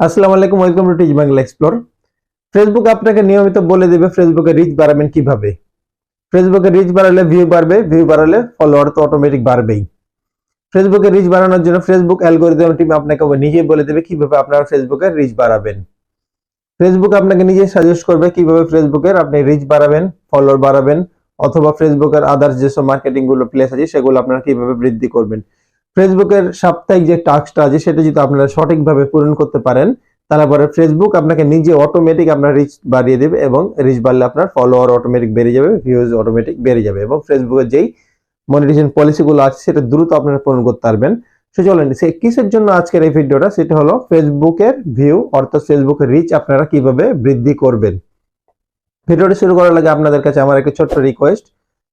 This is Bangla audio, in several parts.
আসসালামু আলাইকুম, welcome to teach Bangla explore. Facebook আপনাকে নিয়মিত বলে দেবে ফেসবুকে রিচ বাড়াবেন কীভাবে। ফেসবুকে রিচ বাড়ালে ভিউ বাড়বে ভিউ বাড়ালে ফলোয়ার তো অটোমেটিক বাড়বেই। ফেসবুকে রিচ বাড়ানোর জন্য ফেসবুক অ্যালগোরিদম টিম আপনাকে নিজে বলে দেবে কীভাবে আপনারা ফেসবুকে রিচ বাড়াবেন। ফেসবুক আপনাকে নিজে সাজেস্ট করবে কীভাবে ফেসবুকের আপনি রিচ বাড়াবেন ফলোয়ার বাড়াবেন, অথবা ফেসবুকের আদার্স যেসব মার্কেটিংগুলো প্লেস আছে সেগুলো আপনারা কীভাবে বৃদ্ধি করবেন। ফেসবুকের সাপ্তাহিক যে টাস্কটা আছে, সেটা যদি আপনারা সঠিকভাবে পূরণ করতে পারেন তারপরে ফেসবুক আপনাকে নিজে অটোমেটিক আপনার রিচ বাড়িয়ে দেবে এবং রিচ বাড়লে আপনার ফলোয়ার অটোমেটিক বেড়ে যাবে ভিউজ অটোমেটিক বেড়ে যাবে এবং ফেসবুকের যেই মনিটেশন পলিসিগুলো আছে, সেটা দ্রুত আপনারা পূরণ করতে পারবেন। সে চলেন, সে কিসের জন্য আজকের এই ভিডিওটা সেটা হলো ফেসবুকের ভিউ অর্থাৎ ফেসবুকের রিচ আপনারা কীভাবে বৃদ্ধি করবেন। ভিডিওটি শুরু করার আগে আপনাদের কাছে আমার একটা ছোট্ট রিকোয়েস্ট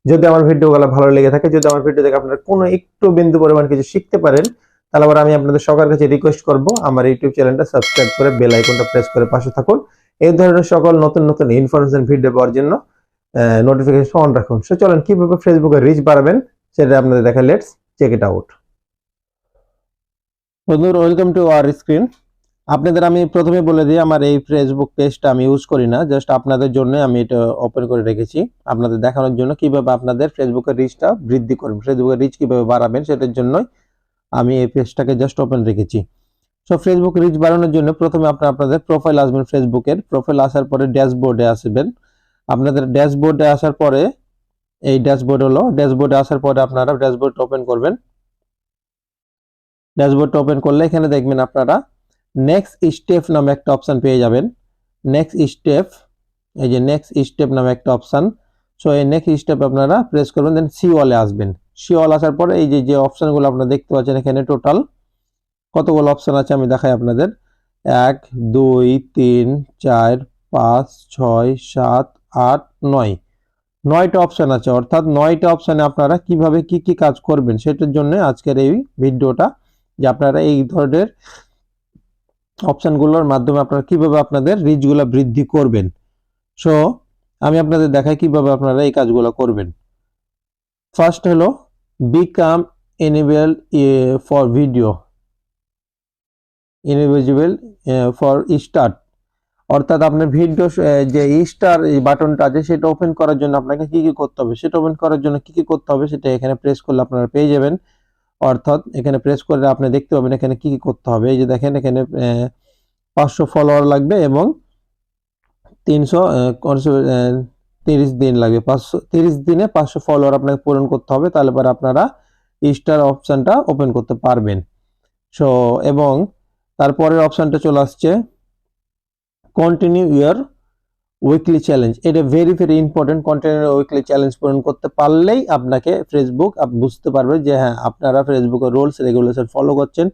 যদি আমার ভিডিওগুলো ভালো লেগে থাকে, যদি আমার ভিডিও থেকে আপনারা কোনো একটু বিন্দু পরিমাণ কিছু শিখতে পারেন, তাহলে আবার আমি আপনাদের সবার কাছে রিকোয়েস্ট করব, আমার ইউটিউব চ্যানেলটা সাবস্ক্রাইব করে বেল আইকনটা প্রেস করে পাশে থাকুন। এই ধরনের সকল নতুন নতুন ইনফরমেশন ভিডিও পাওয়ার জন্য নোটিফিকেশন অন রাখুন। সো চলেন, কীভাবে ফেসবুকে রিচ বাড়াবেন, সেটা আপনাদের দেখা লেটস চেক ইট আউট বন্ধুরা ওয়েলকাম টু আওয়ার স্ক্রিন আপনাদের আমি প্রথমে বলে দিই, আমার এই ফেসবুক পেজটা আমি ইউজ করি না জাস্ট আপনাদের জন্য আমি এটা ওপেন করে রেখেছি। আপনাদের দেখানোর জন্য কীভাবে আপনাদের ফেসবুকের রিচটা বৃদ্ধি করবেন ফেসবুকের রিচ কীভাবে বাড়াবেন, সেটার জন্যই আমি এই পেজটাকে জাস্ট ওপেন রেখেছি। সো ফেসবুক রিচ বাড়ানোর জন্য প্রথমে আপনার আপনাদের প্রোফাইল আসবেন ফেসবুকের প্রোফাইল আসার পরে ড্যাশবোর্ডে আসবেন। আপনাদের ড্যাশবোর্ডে আসার পরে, এই ড্যাশবোর্ড হলো ড্যাশবোর্ডে আসার পরে আপনারা ড্যাশবোর্ড ওপেন করবেন। ড্যাশবোর্ডটা ওপেন করলে এখানে দেখবেন আপনারা নেক্সট স্টেপ নামে একটা অপশান পেয়ে যাবেন। নেক্সট স্টেপ এই যে নেক্সট স্টেপ নামে একটা অপশান সো এই নেক্সট স্টেপ আপনারা প্রেস করবেন দেন সি ওয়ালে আসবেন। সি ওয়াল আসার পরে এই যে যে অপশনগুলো আপনারা দেখতে পাচ্ছেন এখানে টোটাল কতগুলো অপশান আছে আমি দেখাই আপনাদের। এক, দুই, তিন, চার, পাঁচ, ছয়, সাত, আট, নয়। নয়টা অপশান আছে, অর্থাৎ নয়টা অপশানে আপনারা কীভাবে কি কি কাজ করবেন, সেটার জন্য আজকের এই ভিডিওটা, যে আপনারা এই ধরনের অপশনগুলোর মাধ্যমে আপনারা কীভাবে আপনাদের রিচগুলো বৃদ্ধি করবেন। সো আমি আপনাদের দেখাই কীভাবে আপনারা এই কাজগুলো করবেন। ফার্স্ট হলো become enable for video ineligible for start অর্থাৎ আপনার ভিডিও যে স্টার বাটনটা আছে, সেটা ওপেন করার জন্য আপনাকে কি কি করতে হবে? সেটা ওপেন করার জন্য কি কি করতে হবে? সেটা এখানে প্রেস করলে আপনারা পেয়ে যাবেন। অর্থাৎ এখানে প্রেস করলে আপনি দেখতে পাবেন এখানে কি কি করতে হবে। এই যে দেখেন এখানে পাঁচশো ফলোয়ার লাগবে এবং তিনশো তিরিশ দিন লাগবে। পাঁচশো, তিরিশ দিনে পাঁচশো ফলোয়ার আপনাকে পূরণ করতে হবে। তাহলে পরে আপনারা স্টার অপশানটা ওপেন করতে পারবেন। সো এবং তারপরের অপশানটা চলে আসছে কন্টিনিউ ইয়ার উইকলি চ্যালেঞ্জ এটা very very important continue weekly challenge পূরণ করতে পারলেই আপনাকে ফেসবুক বুঝতে পারবে যে হ্যাঁ আপনারা ফেসবুকের রুলস রেগুলেশন ফলো করছেন।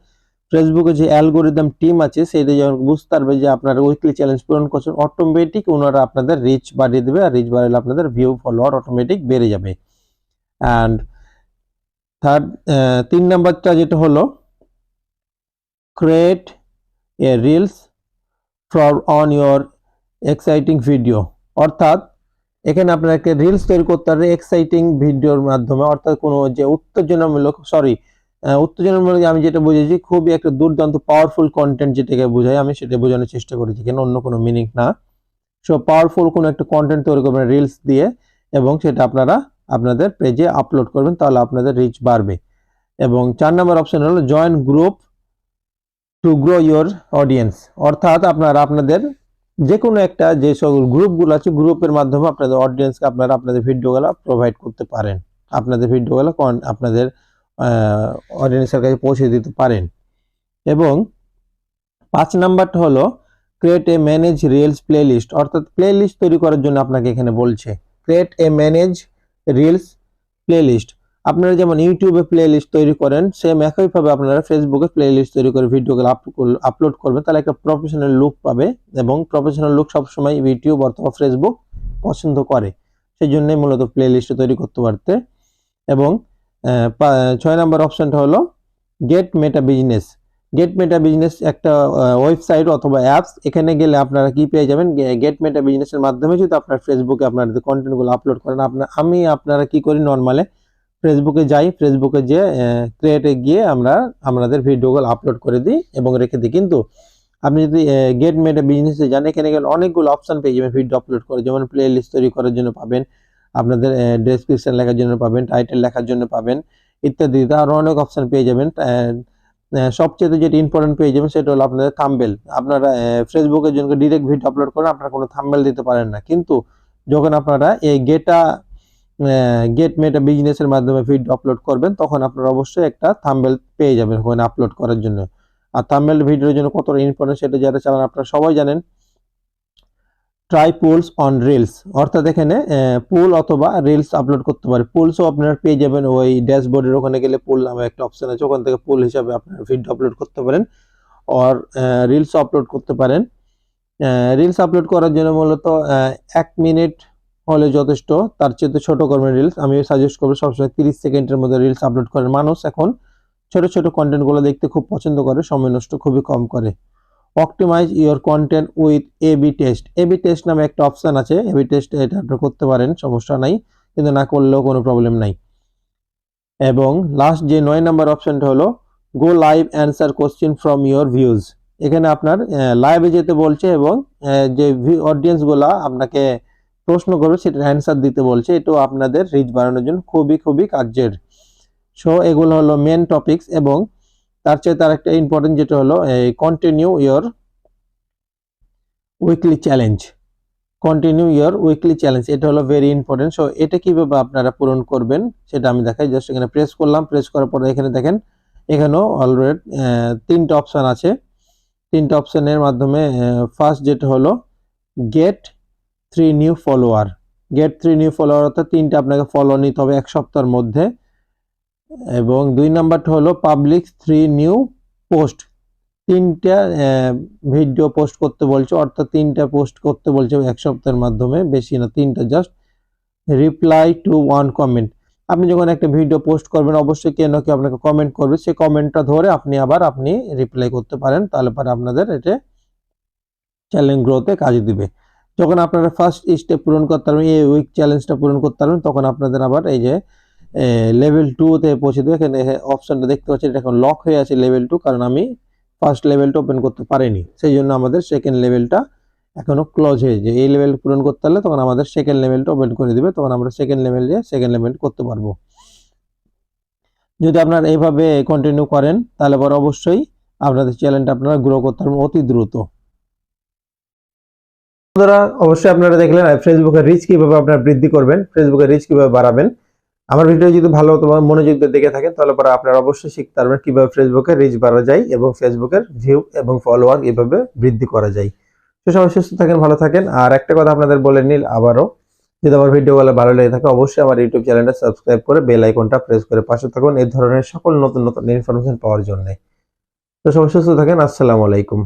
ফেসবুকে যে অ্যালগোরিদম টিম আছে সেটা যখন বুঝতে পারবে যে আপনারা উইকলি চ্যালেঞ্জ পূরণ করছেন অটোমেটিক ওনারা আপনাদের রিচ বাড়িয়ে দেবে আর রিচ বাড়ালে আপনাদের ভিউ ফলোয়ার অটোমেটিক বেড়ে যাবে। অ্যান্ড থার্ড তিন নাম্বারটা যেটা হলো create a reels for on your exciting video অর্থাৎ, এখানে আপনাকে রিলস তৈরি করতে হবে এক্সাইটিং ভিডিওর মাধ্যমে। অর্থাৎ কোনো যে উত্তেজনামূলক সরি উত্তেজনামূলক আমি যেটা বুঝেছি, খুবই একটা দুর্দান্ত পাওয়ারফুল কন্টেন্ট যেটাকে বোঝাই আমি সেটা বোঝানোর চেষ্টা করেছি, কেন অন্য কোনো মিনিং না। সো পাওয়ারফুল কোনো একটা কন্টেন্ট তৈরি করবেন রিলস দিয়ে, এবং সেটা আপনারা আপনাদের পেজে আপলোড করবেন, তাহলে আপনাদের রিচ বাড়বে। এবং চার নম্বর অপশন হলো join group to grow your audience অর্থাৎ আপনারা আপনাদের যে কোনো একটা যে সব গ্রুপগুলো আছে, গ্রুপের মাধ্যমে আপনাদের অডিয়েন্সকে আপনারা আপনাদের ভিডিওগুলো প্রোভাইড করতে পারেন। আপনাদের ভিডিওগুলো আপনাদের অডিয়েন্সের কাছে পৌঁছে দিতে পারেন। এবং পাঁচ নাম্বারটা হলো create a manage reels playlist অর্থাৎ প্লে লিস্ট তৈরি করার জন্য আপনাকে এখানে বলছে create a manage reels playlist আপনারা যেমন ইউটিউবে প্লে লিস্ট তৈরি করেন সেম একইভাবে আপনারা ফেসবুকে প্লে লিস্ট তৈরি করে ভিডিওগুলো আপলোড করবেন। তাহলে একটা প্রফেশনাল লুক পাবে এবং প্রফেশনাল লুক সবসময় ইউটিউব অথবা ফেসবুক পছন্দ করে। সেই জন্যই মূলত প্লে লিস্ট তৈরি করতে পারতে। এবং ছয় নম্বর অপশানটা হলো get Meta business get Meta business একটা ওয়েবসাইট অথবা অ্যাপস এখানে গেলে আপনারা কি পেয়ে যাবেন? গেট মেটা বিজনেসের মাধ্যমে যদি আপনার ফেসবুকে আপনার কন্টেন্টগুলো আপলোড করেন আপনার আমি আপনারা কি করি? নর্মালে ফেসবুকে যাই, ফেসবুকে যে ক্রিয়েটে গিয়ে আমরা, আমাদের ভিডিওগুলো আপলোড করে দিই এবং রেখে দিই। কিন্তু আপনি যদি গেট মেডে বিজনেসে যান, এখানে গেলে অনেকগুলো অপশন পেয়ে যাবেন ভিডিও আপলোড করে যেমন প্লে লিস্ট তৈরি করার জন্য পাবেন, আপনাদের ডেসক্রিপশন লেখার জন্য পাবেন টাইটেল লেখার জন্য পাবেন, ইত্যাদি। আরও অনেক অপশান পেয়ে যাবেন সবচেয়ে যেটা ইম্পর্টেন্ট পেয়ে যাবেন সেটা হলো আপনাদের থাম্বেল আপনারা ফেসবুকের জন্য ডিরেক্ট ভিডিও আপলোড করেন, আপনারা কোনো থাম্বেল দিতে পারেন না। কিন্তু যখন আপনারা এই গেটা গেট মেটা বিজনেসের মাধ্যমে ভিডিও আপলোড করবেন, তখন আপনারা অবশ্যই একটা থাম্বেল পেয়ে যাবেন ওখানে আপলোড করার জন্য। আর থাম্বেল ভিডিওর জন্য কতটা ইম্পর্টেন্ট সেটা যারা চালান আপনারা সবাই জানেন। ট্রাই পুলস অন রিলস অর্থাৎ এখানে পুল অথবা রিলস আপলোড করতে পারে। পুলসও আপনারা পেয়ে যাবেন, ওই ড্যাশবোর্ডের ওখানে গেলে পুল নামে একটা অপশন আছে, ওখান থেকে পুল হিসাবে আপনারা ভিডিও আপলোড করতে পারেন। আর রিলস আপলোড করতে পারেন। রিলস আপলোড করার জন্য মূলত এক মিনিট হলে যথেষ্ট। তার চেয়ে ছোট করবেন রিলস আমি সাজেস্ট করব সবসময় তিরিশ সেকেন্ডের মধ্যে রিলস আপলোড করেন। মানুষ এখন ছোট ছোট কন্টেন্টগুলো দেখতে খুব পছন্দ করে, সময় নষ্ট খুবই কম করে। Optimize your content with A B test A B test নামে একটা অপশান আছে। এ বি টেস্ট এটা আপনি করতে পারেন, সমস্যা নাই। কিন্তু না করলেও কোনো প্রবলেম নাই। এবং লাস্ট যে নয় নাম্বার অপশানটা হলো go live answer question from your views এখানে আপনার লাইভে যেতে বলছে এবং যে অডিয়েন্সগুলা আপনাকে প্রশ্ন করবে সেটার অ্যান্সার দিতে বলছে। এটাও আপনাদের রিচ বাড়ানোর জন্য খুবই খুবই কার্যের। সো এগুলো হলো মেন টপিকস এবং তার চেয়ে তার একটা ইম্পর্টেন্ট যেটা হলো continue your weekly challenge continue your weekly challenge এটা হলো ভেরি ইম্পর্টেন্ট সো এটা কীভাবে আপনারা পূরণ করবেন, সেটা আমি দেখাই। জাস্ট এখানে প্রেস করলাম প্রেস করার পরে এখানে দেখেন, এখানেও অলরেডি তিনটা অপশান আছে। তিনটা অপশানের মাধ্যমে ফার্স্ট যেটা হলো get three new follower get three new follower অর্থাৎ তিনটা আপনাকে ফলো নিতে হবে এক সপ্তাহের মধ্যে। এবং দুই নাম্বারটা হলো পাবলিক থ্রি নিউ পোস্ট তিনটা ভিডিও পোস্ট করতে বলছে, অর্থাৎ তিনটা পোস্ট করতে বলছে এক সপ্তাহের মাধ্যমে, বেশি না, তিনটা just reply to one comment আপনি যখন একটা ভিডিও পোস্ট করবেন, অবশ্যই কেউ না কেউ আপনাকে কমেন্ট করবে সেই কমেন্টটা ধরে আপনি আবার আপনি রিপ্লাই করতে পারেন, তাহলে পরে আপনাদের এটা চ্যালেঞ্জ গ্রোতে কাজে দিবে। যখন আপনারা ফার্স্ট স্টেপ পূরণ করতে পারবেন, এই উইক চ্যালেঞ্জটা পূরণ করতে পারবেন, তখন আপনাদের আবার এই যে লেভেল টুতে পৌঁছে দেবে। এখানে অপশনটা দেখতে পাচ্ছেন, এটা এখন লক হয়ে আছে লেভেল টু কারণ আমি ফার্স্ট লেভেলটা ওপেন করতে পারিনি। সেই জন্য আমাদের সেকেন্ড লেভেলটা এখনও ক্লোজ হয়েছে এই লেভেল পূরণ করতে হলে তখন আমাদের সেকেন্ড লেভেলটা ওপেন করে দিবে, তখন আমরা সেকেন্ড লেভেল দিয়ে সেকেন্ড লেভেল করতে পারব। যদি আপনারা এইভাবে কন্টিনিউ করেন, তাহলে পর অবশ্যই আপনাদের চ্যানেলটা আপনারা গ্রো করতে পারবেন অতি দ্রুত। বন্ধুরা, অবশ্যই আপনারা দেখলেন ফেসবুকের রিচ কীভাবে আপনারা বৃদ্ধি করবেন ফেসবুকের রিচ কীভাবে বাড়াবেন। আমার ভিডিও যদি ভালো তোমার মনোযোগ দিয়ে দেখে থাকেন, তাহলে পরে আপনারা অবশ্যই শিখতে পারবেন কীভাবে ফেসবুকে রিচ বাড়া যায় এবং ফেসবুকের ভিউ এবং ফলোয়ার এভাবে বৃদ্ধি করা যায়। তো সবাই সুস্থ থাকেন, ভালো থাকেন। আর একটা কথা আপনাদের বলে নিল আবারও, যদি আমার ভিডিওগুলো ভালো লেগে থাকে, অবশ্যই আমার ইউটিউব চ্যানেলটা সাবস্ক্রাইব করে বেল আইকনটা প্রেস করে পাশে থাকুন। এই ধরনের সকল নতুন নতুন ইনফরমেশন পাওয়ার জন্য। তো সবাই সুস্থ থাকেন, আসসালামু আলাইকুম।